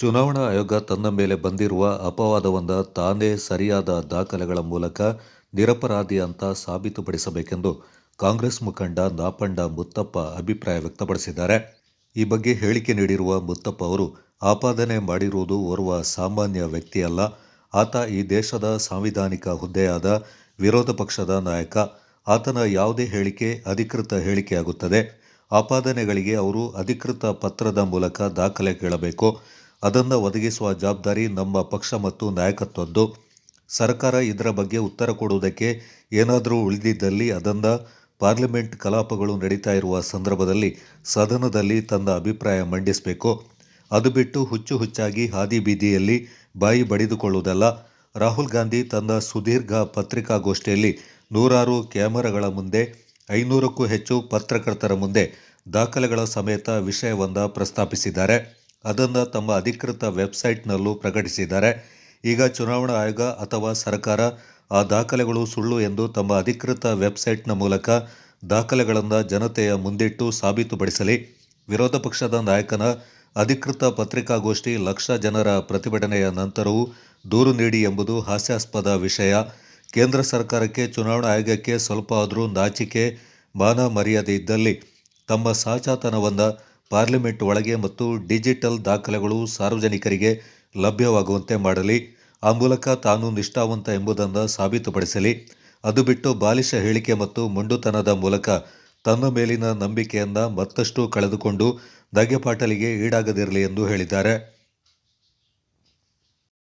ಚುನಾವಣಾ ಆಯೋಗ ತನ್ನ ಮೇಲೆ ಬಂದಿರುವ ಅಪವಾದವೊಂದ ತಾನೇ ಸರಿಯಾದ ದಾಖಲೆಗಳ ಮೂಲಕ ನಿರಪರಾಧಿ ಅಂತ ಸಾಬೀತುಪಡಿಸಬೇಕೆಂದು ಕಾಂಗ್ರೆಸ್ ಮುಖಂಡ ನಾಪಂಡ ಮುತ್ತಪ್ಪ ಅಭಿಪ್ರಾಯ ವ್ಯಕ್ತಪಡಿಸಿದ್ದಾರೆ. ಈ ಬಗ್ಗೆ ಹೇಳಿಕೆ ನೀಡಿರುವ ಮುತ್ತಪ್ಪ ಅವರು, ಆಪಾದನೆ ಮಾಡಿರುವುದು ಓರ್ವ ಸಾಮಾನ್ಯ ವ್ಯಕ್ತಿಯಲ್ಲ. ಆತ ಈ ದೇಶದ ಸಾಂವಿಧಾನಿಕ ಹುದ್ದೆಯಾದ ವಿರೋಧ ಪಕ್ಷದ ನಾಯಕ. ಆತನ ಯಾವುದೇ ಹೇಳಿಕೆ ಅಧಿಕೃತ ಹೇಳಿಕೆಯಾಗುತ್ತದೆ. ಆಪಾದನೆಗಳಿಗೆ ಅವರು ಅಧಿಕೃತ ಪತ್ರದ ಮೂಲಕ ದಾಖಲೆ ಕೇಳಬೇಕು. ಅದನ್ನು ಒದಗಿಸುವ ಜವಾಬ್ದಾರಿ ನಮ್ಮ ಪಕ್ಷ ಮತ್ತು ನಾಯಕತ್ವದ್ದು. ಸರ್ಕಾರ ಇದರ ಬಗ್ಗೆ ಉತ್ತರ ಕೊಡುವುದಕ್ಕೆ ಏನಾದರೂ ಉಳಿದಿದ್ದಲ್ಲಿ ಅದನ್ನು ಪಾರ್ಲಿಮೆಂಟ್ ಕಲಾಪಗಳು ನಡೀತಾ ಇರುವ ಸಂದರ್ಭದಲ್ಲಿ ಸದನದಲ್ಲಿ ತನ್ನ ಅಭಿಪ್ರಾಯ ಮಂಡಿಸಬೇಕು. ಅದು ಬಿಟ್ಟು ಹುಚ್ಚು ಹುಚ್ಚಾಗಿ ಹಾದಿ ಬೀದಿಯಲ್ಲಿ ಬಾಯಿ ಬಡಿದುಕೊಳ್ಳುವುದಲ್ಲ. ರಾಹುಲ್ ಗಾಂಧಿ ತನ್ನ ಸುದೀರ್ಘ ಪತ್ರಿಕಾಗೋಷ್ಠಿಯಲ್ಲಿ ನೂರಾರು ಕ್ಯಾಮರಾಗಳ ಮುಂದೆ, ಐನೂರಕ್ಕೂ ಹೆಚ್ಚು ಪತ್ರಕರ್ತರ ಮುಂದೆ ದಾಖಲೆಗಳ ಸಮೇತ ವಿಷಯವೊಂದ ಪ್ರಸ್ತಾಪಿಸಿದ್ದಾರೆ. ಅದನ್ನು ತಮ್ಮ ಅಧಿಕೃತ ವೆಬ್ಸೈಟ್ನಲ್ಲೂ ಪ್ರಕಟಿಸಿದ್ದಾರೆ. ಈಗ ಚುನಾವಣಾ ಆಯೋಗ ಅಥವಾ ಸರ್ಕಾರ ಆ ದಾಖಲೆಗಳು ಸುಳ್ಳು ಎಂದು ತಮ್ಮ ಅಧಿಕೃತ ವೆಬ್ಸೈಟ್ನ ಮೂಲಕ ದಾಖಲೆಗಳನ್ನು ಜನತೆಯ ಮುಂದಿಟ್ಟು ಸಾಬೀತುಪಡಿಸಲಿ. ವಿರೋಧ ಪಕ್ಷದ ನಾಯಕನ ಅಧಿಕೃತ ಪತ್ರಿಕಾಗೋಷ್ಠಿ ಲಕ್ಷ ಜನರ ಪ್ರತಿಭಟನೆಯ ನಂತರವೂ ದೂರು ನೀಡಿ ಎಂಬುದು ಹಾಸ್ಯಾಸ್ಪದ ವಿಷಯ. ಕೇಂದ್ರ ಸರ್ಕಾರಕ್ಕೆ ಚುನಾವಣಾ ಆಯೋಗಕ್ಕೆ ಸ್ವಲ್ಪ ಆದರೂ ನಾಚಿಕೆ, ಮಾನ ಮರ್ಯಾದೆ ಇದ್ದಲ್ಲಿ ತಮ್ಮ ಸಾಚಾತನವನ್ನು ಪಾರ್ಲಿಮೆಂಟ್ ಒಳಗೆ ಮತ್ತು ಡಿಜಿಟಲ್ ದಾಖಲೆಗಳು ಸಾರ್ವಜನಿಕರಿಗೆ ಲಭ್ಯವಾಗುವಂತೆ ಮಾಡಲಿ. ಆ ಮೂಲಕ ತಾನು ನಿಷ್ಠಾವಂತ ಎಂಬುದನ್ನು ಸಾಬೀತುಪಡಿಸಲಿ. ಅದು ಬಿಟ್ಟು ಬಾಲಿಶ ಹೇಳಿಕೆ ಮತ್ತು ಮೊಂಡುತನದ ಮೂಲಕ ತನ್ನ ಮೇಲಿನ ನಂಬಿಕೆಯನ್ನು ಮತ್ತಷ್ಟು ಕಳೆದುಕೊಂಡು ದಗೆಪಾಟಲಿಗೆ ಈಡಾಗದಿರಲಿ ಎಂದು ಹೇಳಿದ್ದಾರೆ.